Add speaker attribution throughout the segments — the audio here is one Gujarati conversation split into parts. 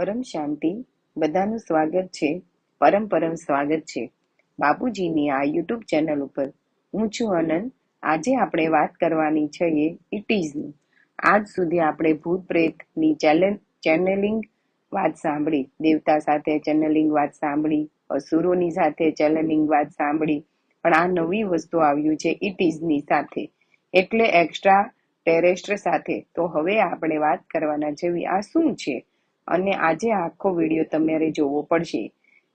Speaker 1: પરમ શાંતિ, બધાનું સ્વાગત છે, પરમ પરમ સ્વાગત છે. બાપુજીની આ યુટ્યુબ ચેનલ ઉપર હું છું અનંત. આજે આપણે વાત કરવાની છે ઇટ ઇઝની આજ સુધી આપણે ભૂત પ્રેતની ચેનલિંગ વાત સાંભળી, દેવતા સાથે ચેનલિંગ વાત સાંભળી, અસુરોની સાથે ચેનલિંગ વાત સાંભળી, પણ આ નવી વસ્તુ આવ્યું છે ઇટ ઇઝની સાથે. એટલે એક્સ્ટ્રા ટેરેસ્ટ્ર સાથે. તો હવે આપણે વાત કરવાના જેવી આ શું છે? અને આજે આખો વીડિયો તમારે જોવો પડશે,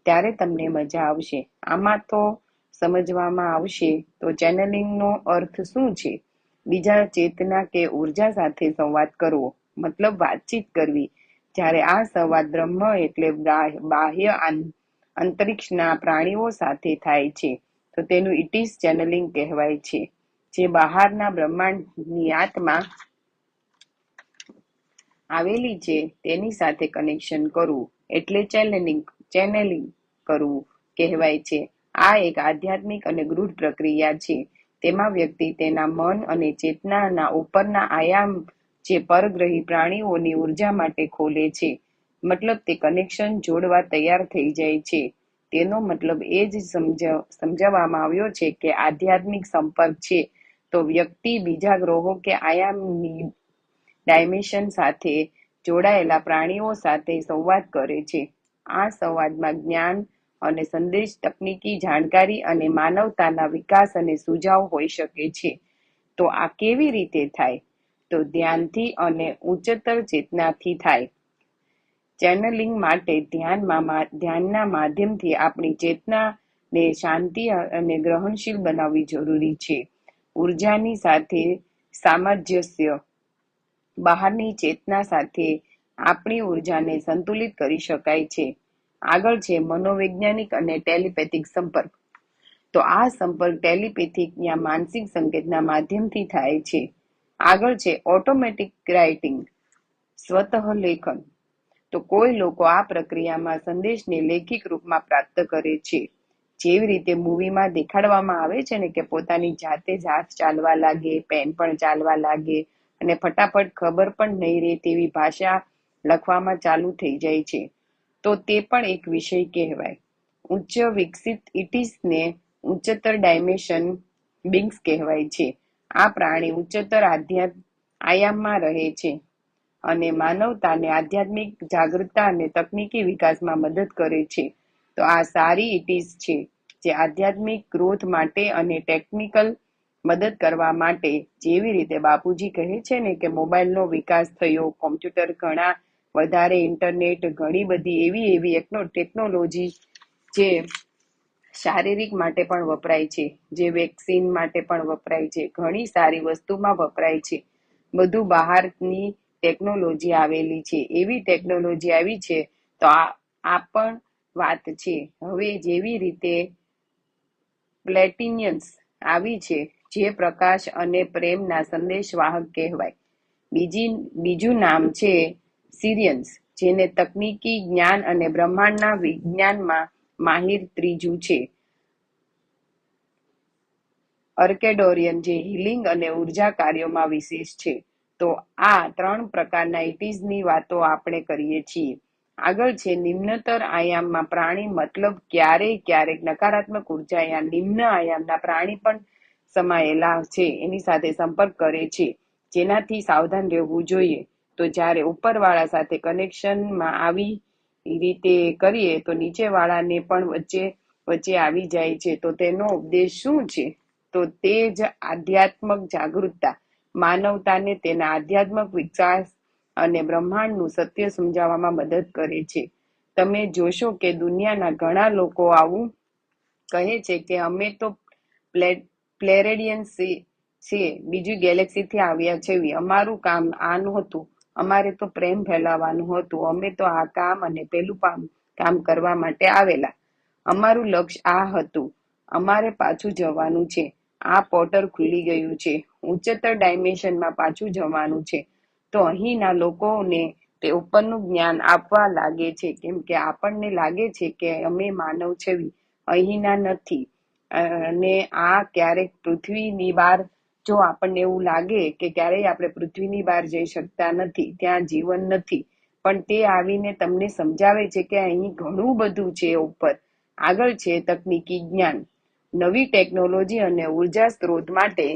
Speaker 1: ત્યારે તમને મજા આવશે. આમાં તો સમજવામાં આવશે, તો ચેનલિંગનો અર્થ શું છે? બીજા ચેતના કે ઊર્જા સાથે સંવાદ કરવો, મતલબ વાતચીત કરવી. જ્યારે આ સંવાદ બ્રહ્મ એટલે બાહ્ય અંતરિક્ષના પ્રાણીઓ સાથે થાય છે, તો તેનું ઇટીસ ચેનલિંગ કહેવાય છે. જે બહારના બ્રહ્માંડની આત્મા આવેલી છે, તેની સાથે કનેક્શન કરવું એટલે ચેનલિંગ ચેનલિંગ કરવું કહેવાય છે. આ એક આધ્યાત્મિક અને ગૃઢ પ્રક્રિયા છે. તેમાં વ્યક્તિ તેના મન અને ચેતનાના ઉપરના આયામ જે પરગ્રહી પ્રાણીઓની ઊર્જા માટે ખોલે છે. મતલબ તે કનેક્શન જોડવા તૈયાર થઈ જાય છે. તેનો મતલબ એ જ સમજાવવામાં આવ્યો છે કે આધ્યાત્મિક સંપર્ક છે. તો વ્યક્તિ બીજા ગ્રહો કે આયામની ડાયમેન્શન સાથે જોડાયેલા પ્રાણીઓ સાથે સંવાદ કરે છે. આ સંવાદમાં જ્ઞાન અને સંદેશ, તકનીકી જાણકારી અને માનવતાના વિકાસ અને સુઝાવ હોઈ શકે છે. તો આ કેવી રીતે થાય? તો ધ્યાનથી અને ઉચ્ચતર ચેતનાથી થાય. ચેનલિંગ માટે ધ્યાનમાં ધ્યાનના માધ્યમથી આપણી ચેતનાને શાંતિ અને ગ્રહણશીલ બનાવવી જરૂરી છે. ઉર્જાની સાથે સામંજસ્ય બહારની ચેતના સાથે આપણી ઉર્જાને સંતુલિત કરી શકાય છે. આગળ છે મનોવૈજ્ઞાનિક અને ટેલિપેથિક સંપર્ક. તો આ સંપર્ક ટેલિપેથિક યા માનસિક સંકેતના માધ્યમથી થાય છે. આગળ છે ઓટોમેટિક રાઇટિંગ, સ્વતઃ લેખન. તો કોઈ લોકો આ પ્રક્રિયામાં સંદેશને લેખિક રૂપમાં પ્રાપ્ત કરે છે. જેવી રીતે મૂવીમાં દેખાડવામાં આવે છે ને કે પોતાની જાતે જ હાથ ચાલવા લાગે, પેન પણ ચાલવા લાગે અને ફટાફટ ખબર પણ નહીં રહે તેવી ભાષા લખવામાં ચાલુ થઈ જાય છે. તો તે પણ એક વિષય કહેવાય. ઉચ્ચ વિકસિત ઇટીસને ઉચ્ચતર ડાયમેન્શન બિંગ્સ કહેવાય છે. આ પ્રાણી ઉચ્ચતર આધ્યાત્મ આયામમાં રહે છે અને માનવતાને આધ્યાત્મિક જાગૃતતા અને તકનીકી વિકાસમાં મદદ કરે છે. તો આ સારી ઇટીસ છે જે આધ્યાત્મિક ગ્રોથ માટે અને ટેકનિકલ મદદ કરવા માટે જેવી રીતે બાપુજી કહે છે ને કે મોબાઈલનો વિકાસ થયો, કોમ્પ્યુટર ઘણા વધારે, ઇન્ટરનેટ ઘણી બધી એવી એવી ટેકનોલોજી જે શારીરિક માટે પણ વપરાય છે, જે વેક્સિન માટે પણ વપરાય છે, ઘણી સારી વસ્તુમાં વપરાય છે. બધું બહારની ટેકનોલોજી આવેલી છે. એવી ટેકનોલોજી આવી છે, તો આ આ પણ વાત છે. હવે જેવી રીતે પ્લેટિનિયન્સ આવી છે જે પ્રકાશ અને પ્રેમના સંદેશવાહક કહેવાય. બીજી, બીજું નામ છે સિરિયન્સ, જેને તકનીકી જ્ઞાન અને બ્રહ્માંડના વિજ્ઞાનમાં માહિર ત્રીજું છે. અર્કેડોરિયન, જે હિલિંગ અને ઊર્જા કાર્યોમાં વિશેષ છે. તો આ ત્રણ પ્રકારના ઇટીઝની વાતો આપણે કરીએ છીએ. આગળ છે નિમ્નતર આયામમાં પ્રાણી મતલબ ક્યારેય ક્યારેક નકારાત્મક ઊર્જા, યા નિમ્ન આયામના પ્રાણી પણ સમાયેલા છે, એની સાથે સંપર્ક કરે છે. જેનાથી સાવધાન રહેવું જોઈએ. તો જ્યારે ઉપરવાળા સાથે કનેક્શનમાં આવી રીતે કરીએ, તો નીચેવાળાને પણ વચ્ચે વચ્ચે આવી જાય છે. તો તેનો ઉપદેશ શું છે? તો તે જ આધ્યાત્મક જાગૃતતા. માનવતાને તેના આધ્યાત્મક વિકાસ અને બ્રહ્માંડનું સત્ય સમજાવવામાં મદદ કરે છે. તમે જોશો કે દુનિયાના ઘણા લોકો આવું કહે છે કે અમે તો પ્લેરેડિયન છે બીજી ગેલેક્સીથી આવ્યા છે અમારું કામ આ નહોતું. અમારે તો પ્રેમ ફેલાવવાનું હતું. અમે તો આ કામ અને પેલું કામ કરવા માટે આવેલા. અમારું લક્ષ્ય આ હતું. અમારે પાછું જવાનું છે. આ પોર્ટર ખુલી ગયું છે. ઉચ્ચતર ડાયમેન્શનમાં પાછું જવાનું છે. તો અહીંના લોકોને તે ઉપરનું જ્ઞાન આપવા લાગે છે. કેમ કે આપણને લાગે છે કે અમે માનવ છે અહીંના નથી. અને આ ક્યારેક પૃથ્વીની બહાર જો આપણને એવું લાગે કે ક્યારેય આપણે પૃથ્વીની બહાર જઈ શકતા નથી, ત્યાં જીવન નથી, પણ તે આવીને તમને સમજાવે છે કે અહીં ઘણું બધું છે ઉપર. આગળ છે તકનીકી જ્ઞાન. નવી ટેકનોલોજી અને ઊર્જા સ્ત્રોત માટે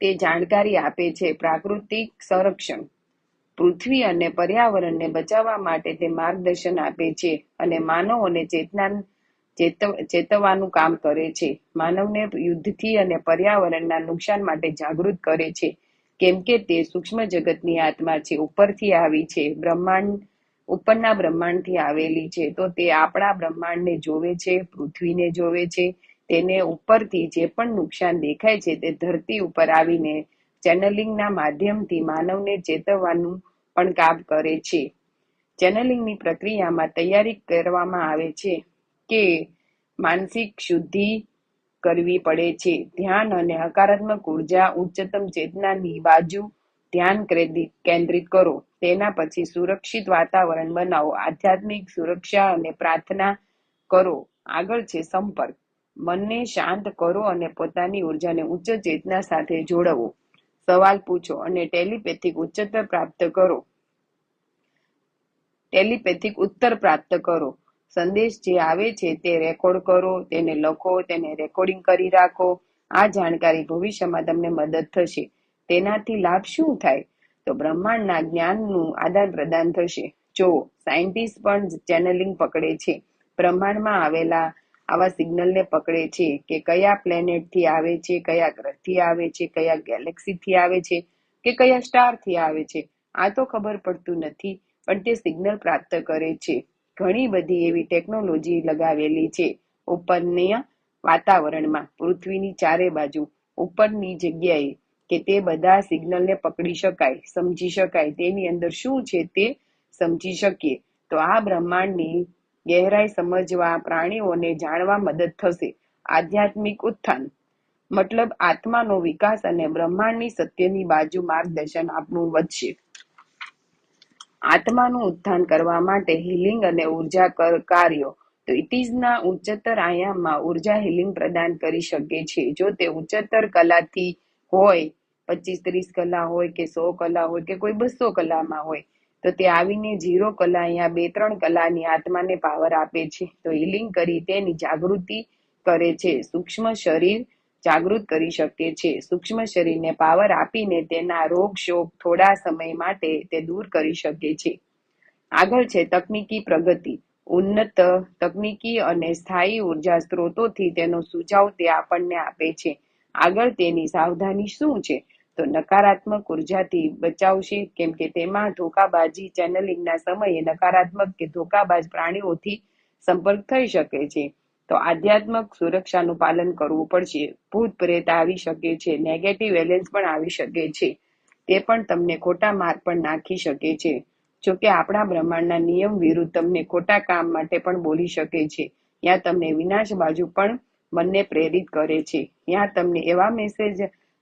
Speaker 1: તે જાણકારી આપે છે પ્રાકૃતિક સંરક્ષણ. પૃથ્વી અને પર્યાવરણને બચાવવા માટે તે માર્ગદર્શન આપે છે અને માનવોને ચેતના ચેતવ ચેતવવાનું કામ કરે છે. માનવને યુદ્ધથી અને પર્યાવરણના નુકસાન માટે જાગૃત કરે છે. કેમ કે તે સૂક્ષ્મ જગતની આત્મા છે. ઉપરથી આવી છે. બ્રહ્માંડ, ઉપરના બ્રહ્માંડથી આવેલી છે. તો તે આપણા બ્રહ્માંડને જોવે છે, પૃથ્વીને જોવે છે. તેને ઉપરથી જે પણ નુકસાન દેખાય છે તે ધરતી ઉપર આવીને ચેનલિંગના માધ્યમથી માનવને ચેતવવાનું પણ કામ કરે છે. ચેનલિંગની પ્રક્રિયામાં તૈયારી કરવામાં આવે છે. કે માનસિક શુદ્ધિ કરવી પડે છે. ધ્યાન અને હકારાત્મક ઊર્જા, ઉચ્ચતમ ચેતનાની બાજુ ધ્યાન કેન્દ્રિત કરો. તેના પછી સુરક્ષિત વાતાવરણ બનાવો. આધ્યાત્મિક સુરક્ષા અને પ્રાર્થના કરો. આગળ છે સંપર્ક. મનને શાંત કરો અને પોતાની ઉર્જાને ઉચ્ચ ચેતના સાથે જોડવો. સવાલ પૂછો અને ટેલિપેથિક ઉચ્ચતર પ્રાપ્ત કરો. ટેલિપેથિક ઉત્તર પ્રાપ્ત કરો. સંદેશ જે આવે છે તે રેકોર્ડ કરો, તેને લખો, તેને રેકોર્ડિંગ કરી રાખો. આ જાણકારી ભવિષ્યમાં તમને મદદ થશે. તેનાથી લાભ શું થાય? તો બ્રહ્માંડના જ્ઞાનનું આદાન પ્રદાન થશે. જો સાયન્ટિસ્ટ પણ ચેનલિંગ પકડે છે, બ્રહ્માંડમાં આવેલા આવા સિગ્નલને પકડે છે કે કયા પ્લેનેટથી આવે છે, કયા ગ્રહથી આવે છે, કયા ગેલેક્સીથી આવે છે, કે કયા સ્ટારથી આવે છે, આ તો ખબર પડતું નથી, પણ તે સિગ્નલ પ્રાપ્ત કરે છે. ઘણી બધી એવી ટેકનોલોજી લગાવેલી છે. ઉપરના વાતાવરણમાં, પૃથ્વીની ચારે બાજુ, ઉપરની જગ્યાએ કે તે બધા સિગ્નલને પકડી શકાય, સમજી શકાય. તેની અંદર શું છે તે સમજી શકીએ. તો આ બ્રહ્માંડની ગહેરાઈ સમજવા, પ્રાણીઓને જાણવા મદદ થશે. આધ્યાત્મિક ઉત્થાન. મતલબ આત્માનો વિકાસ અને બ્રહ્માંડની સત્યની બાજુ માર્ગદર્શન આપનું વધશે. આત્માનું ઉત્થાન કરવા માટે હિલિંગ અને ઊર્જા કાર્યો. તો ઇટીઝના ઉચ્ચતર આયામમાં ઊર્જા હિલિંગ પ્રદાન કરી શકે છે. જો તે ઉચ્ચતર કલાથી હોય, પચીસ ત્રીસ કલા હોય કે સો કલા હોય કે કોઈ બસો કલામાં હોય, તો તે આવીને ઝીરો કલા અહીંયા બે ત્રણ કલાની આત્માને પાવર આપે છે. તો હિલિંગ કરી તેની જાગૃતિ કરે છે. સૂક્ષ્મ શરીર જાગૃત કરી શકે છે. સૂક્ષ્મ શરીરને પાવર આપીને તેના રોગ શોક થોડા સમય માટે તે દૂર કરી શકે છે. આગળ છે તકનીકી પ્રગતિ. ઉન્નત તકનીકી અને સ્થાયી ઊર્જા સ્ત્રોતોથી તેનો સુઝાવ તે આપણને આપે છે. આગળ તેની સાવધાની શું છે? તો નકારાત્મક ઉર્જાથી બચાવશે. કેમ કે તેમાં ધોકાબાજી ચેનલિંગના સમયે નકારાત્મક કે ધોકાબાજ પ્રાણીઓથી સંપર્ક થઈ શકે છે. તો આધ્યાત્મક સુરક્ષાનું પાલન કરવું પડશે. ભૂત પ્રેત આવી શકે છે નેગેટિવ એલિયન્સ પણ આવી શકે છે. તે પણ તમને ખોટા માર્ગ પર નાખી શકે છે. જોકે આપણા બ્રહ્માંડના નિયમ વિરુદ્ધ તમને ખોટા કામ માટે પણ બોલી શકે છે. યા તમને વિનાશ બાજુ પણ મનને પ્રેરિત કરે છે. યા તમને એવા મેસેજ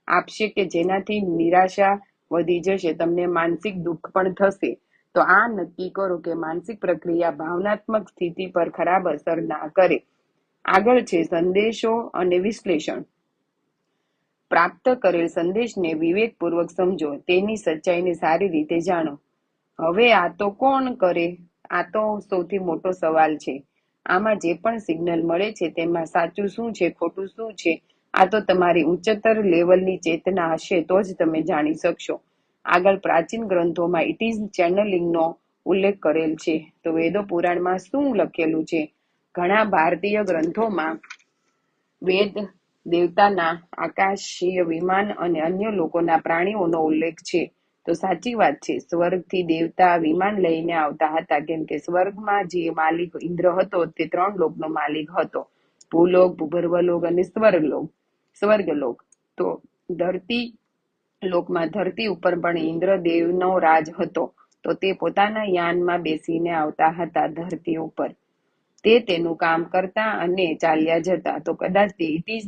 Speaker 1: આપશે કે જેનાથી નિરાશા વધી જશે, તમને માનસિક દુઃખ પણ થશે. તો આ નક્કી કરો કે માનસિક પ્રક્રિયા ભાવનાત્મક સ્થિતિ પર ખરાબ અસર ના કરે. આગળ છે સંદેશો અને વિશ્લેષણ. પ્રાપ્ત કરેલ સંદેશને વિવેકપૂર્વક સમજો, તેની સચ્ચાઈને સારી રીતે જાણો. હવે આ તો કોણ કરે? આ તો સૌથી મોટો સવાલ છે. આમાં જે પણ સિગ્નલ મળે છે તેમાં સાચું શું છે, ખોટું શું છે, આ તો તમારી ઉચ્ચતર લેવલની ચેતના હશે તો જ તમે જાણી શકશો. આગળ પ્રાચીન ગ્રંથોમાં ઇટ ઇઝ ચેનલિંગનો ઉલ્લેખ કરેલ છે. તો વેદો પુરાણમાં શું લખેલું છે? ઘણા ભારતીય ગ્રંથોમાં વેદ, દેવતાના આકાશીય વિમાન અને અન્ય લોકોના પ્રાણીઓનો ઉલ્લેખ છે. તો સાચી વાત છે, સ્વર્ગથી દેવતા વિમાન લઈને આવતા હતા. કેમ કે સ્વર્ગમાં જે માલિક ઇન્દ્ર હતો, તે ત્રણ લોકનો માલિક હતો. ભૂલોક, ભૂગર્ભલોક અને સ્વર્ગલોક સ્વર્ગલોક. તો ધરતી લોકમાં ધરતી ઉપર પણ ઇન્દ્રદેવનો રાજ હતો. તો તે પોતાના યાનમાં બેસીને આવતા હતા ધરતી ઉપર. તે તેનું કામ કરતા અને ચાલ્યા જતા. તો કદાચ તે ઇટીઝ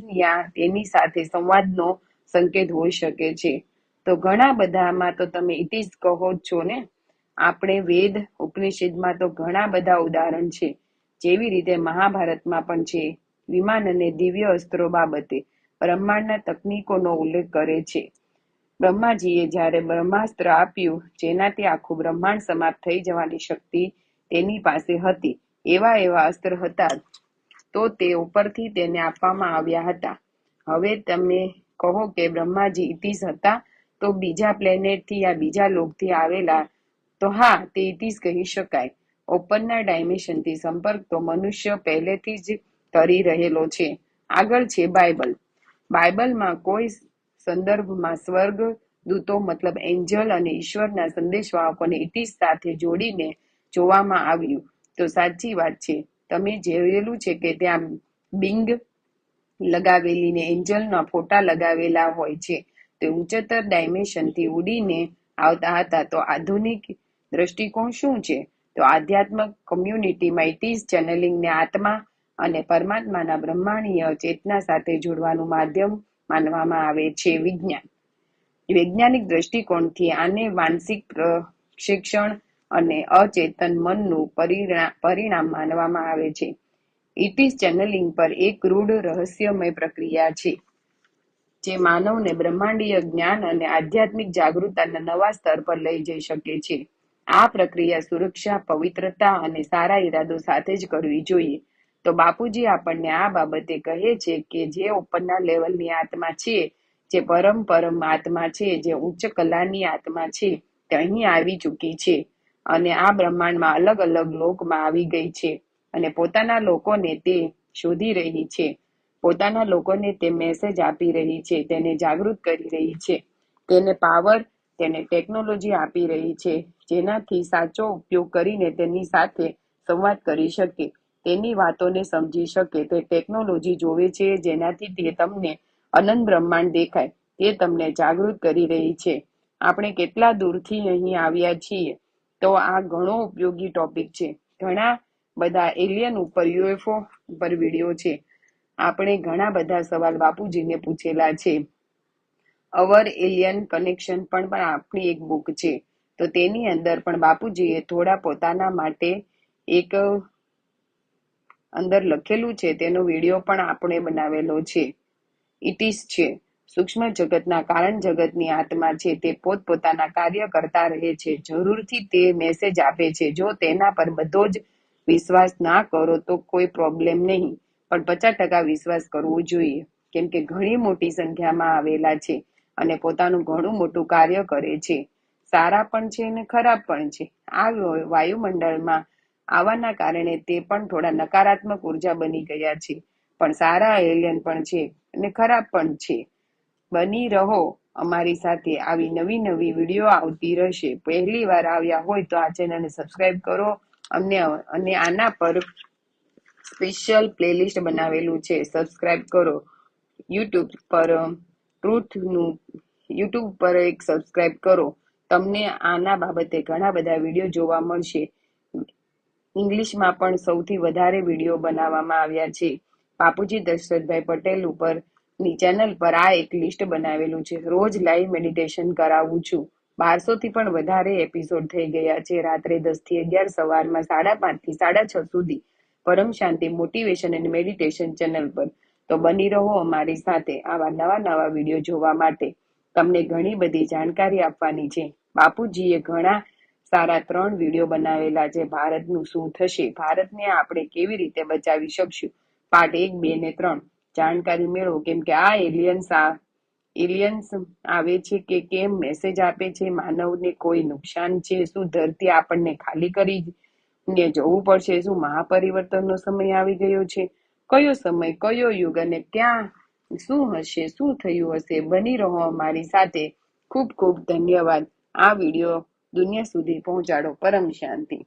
Speaker 1: તેની સાથે સંવાદનો સંકેત હોઈ શકે છે. તો ઘણા બધામાં તો તમે ઇટીઝ કહો જ છો ને? આપણે વેદ, ઉપનિષદમાં તો ઘણા બધા ઉદાહરણ છે. જેવી રીતે મહાભારતમાં પણ છે. વિમાન અને દિવ્ય અસ્ત્રો બાબતે બ્રહ્માંડના તકનીકોનો ઉલ્લેખ કરે છે. બ્રહ્માજીએ જ્યારે બ્રહ્માસ્ત્ર આપ્યું, જેનાથી આખું બ્રહ્માંડ સમાપ્ત થઈ જવાની શક્તિ તેની પાસે હતી. એવા એવા અસ્ત્ર હતા તો તે ઉપરથી તેને આપવામાં આવ્યા હતા. હવે તમે કહો કે બ્રહ્માજી ઇતિસ હતા તો બીજા પ્લેનેટથી યા બીજા લોકથી આવેલા, તો હા, તે ઇતિસ કહી શકાય. ઓપનના ડાયમેન્શનથી સંપર્ક તો મનુષ્ય પહેલેથી જ કરી રહેલો છે. આગળ છે બાઇબલ. બાઇબલમાં કોઈ સંદર્ભમાં સ્વર્ગ, દૂતો મતલબ એન્જલ અને ઈશ્વરના સંદેશવાહકોને ઇતિસ સાથે જોડીને જોવામાં આવ્યું. તો સાચી વાત છે. તમે જોયેલું છે કે ત્યાં બિંગ લગાવેલી ને એન્જલના ફોટા લગાવેલા હોય છે. તે ઉચ્ચતર ડાયમેન્શનથી ઉડીને આવતા હતા. તો આધુનિક દ્રષ્ટિકોણ શું છે? તો આધ્યાત્મક કોમ્યુનિટીમાં ઇટીસ ચેનલિંગને આત્મા અને પરમાત્માના બ્રહ્માણીય ચેતના સાથે જોડવાનું માધ્યમ માનવામાં આવે છે વિજ્ઞાન. વૈજ્ઞાનિક દ્રષ્ટિકોણથી આને માનસિક પ્રશિક્ષણ અને અચેતન મનનું પરિણા- પરિણામ માનવામાં આવે છે. ઇટીસ ચેનલિંગ પર એક રૂઢ રહસ્યમય પ્રક્રિયા છે, જે માનવને બ્રહ્માંડીય જ્ઞાન અને આધ્યાત્મિક જાગૃતતાના નવા સ્તર પર લઈ જઈ શકે છે. આ પ્રક્રિયા સુરક્ષા, પવિત્રતા અને સારા ઈરાદો સાથે જ કરવી જોઈએ. તો બાપુજી આપણને આ બાબતે કહે છે કે જે ઉપરના લેવલની આત્મા છે, જે પરમ પરમ આત્મા છે, જે ઉચ્ચ કલાની આત્મા છે, તે અહીં આવી ચૂકી છે. અને આ બ્રહ્માંડમાં અલગ અલગ લોકમાં આવી ગઈ છે અને પોતાના લોકોને તે શોધી રહી છે. પોતાના લોકોને તે મેસેજ આપી રહી છે, તેને જાગૃત કરી રહી છે. તેને પાવર તેને ટેકનોલોજી આપી રહી છે, જેનાથી સાચો ઉપયોગ કરીને તેની સાથે સંવાદ કરી શકે, તેની વાતોને સમજી શકે, તે ટેકનોલોજી જોવે છે, જેનાથી તે તમને અનંત બ્રહ્માંડ દેખાય, તે તમને જાગૃત કરી રહી છે. આપણે કેટલા દૂરથી અહીં આવ્યા છીએ? તો આ ઘણો ઉપયોગી ટોપિક છે. ઘણા બધા એલિયન ઉપર યુએફઓ ઉપર વીડિયો છે. આપણે ઘણા બધા સવાલ બાપુજીને પૂછેલા છે. અવર એલિયન કનેક્શન પણ પણ આપણી એક બુક છે. તો તેની અંદર પણ બાપુજીએ થોડા પોતાના માટે એક અંદર લખેલું છે. તેનો વીડિયો પણ આપણે બનાવેલો છે. ઇટીસ છે. સૂક્ષ્મ જગતના કારણ જગતની આત્મા છે તે પોતપોતાના કાર્ય કરતા રહે છે. જરૂરથી તે મેસેજ આપે છે. જો તેના પર બધો જ વિશ્વાસ ના કરો તો કોઈ પ્રોબ્લેમ નહીં. પણ પચાસ ટકા વિશ્વાસ કરવો જોઈએ. કેમ કે ઘણી મોટી સંખ્યામાં આવેલા છે અને પોતાનું ઘણું મોટું કાર્ય કરે છે. સારા પણ છે અને ખરાબ પણ છે. આ વાયુમંડળમાં આવવાના કારણે તે પણ થોડા નકારાત્મક ઊર્જા બની ગયા છે. પણ સારા એલિયન પણ છે અને ખરાબ પણ છે. બની રહો. અમારી સાથે આવી નવી નવી વીડિયો આવતી રહેશે. પહેલી વાર આવ્યા હોય તો આ ચેનલને સબસ્ક્રાઇબ કરો. અમને, અને આના પર સ્પેશિયલ પ્લેલિસ્ટ બનાવેલું છે. સબસ્ક્રાઇબ કરો. યુટ્યુબ પર ટ્રુથનું યુટ્યુબ પર એક સબસ્ક્રાઇબ કરો. તમને આના બાબતે ઘણા બધા વીડિયો જોવા મળશે. ઇંગ્લિશમાં પણ સૌથી વધારે વીડિયો બનાવવામાં આવ્યા છે. બાપુજી દશરથભાઈ પટેલ ઉપર ચેનલ પર આ એક લિસ્ટ બનાવેલું છે. રોજ લાઈવ મેડિટેશન કરાવું છું. બારસો થી પણ વધારે એપિસોડ થઈ ગયા છે. રાત્રે દસથી અગિયાર, સવારમાં સાડા પાંચથી સાડા છ સુધી પરમ શાંતિ મોટિવેશન અને મેડિટેશન ચેનલ પર. તો બની રહો અમારી સાથે આવા નવા નવા વીડિયો જોવા માટે. તમને ઘણી બધી જાણકારી આપવાની છે. બાપુજીએ ઘણા સારા ત્રણ વીડિયો બનાવેલા છે. ભારતનું શું થશે? ભારતને આપણે કેવી રીતે બચાવી શકશું? પાર્ટ એક, બે ને ત્રણ. જાણકારી મેળવો. કેમ કે આ એલિયન્સ આ એલિયન્સ આવે છે કે કેમ મેસેજ આપે છે? માનવને કોઈ નુકસાન છે? શું ધરતી આપણને ખાલી કરી ને જવું પડશે? શું મહાપરિવર્તનનો સમય આવી ગયો છે? કયો સમય, કયો યુગ અને ક્યાં શું હશે? શું થયું હશે? બની રહો અમારી સાથે. ખૂબ ખૂબ ધન્યવાદ. આ વીડિયો દુનિયા સુધી પહોંચાડો. પરમ શાંતિ.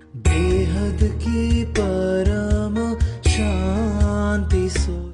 Speaker 2: sou.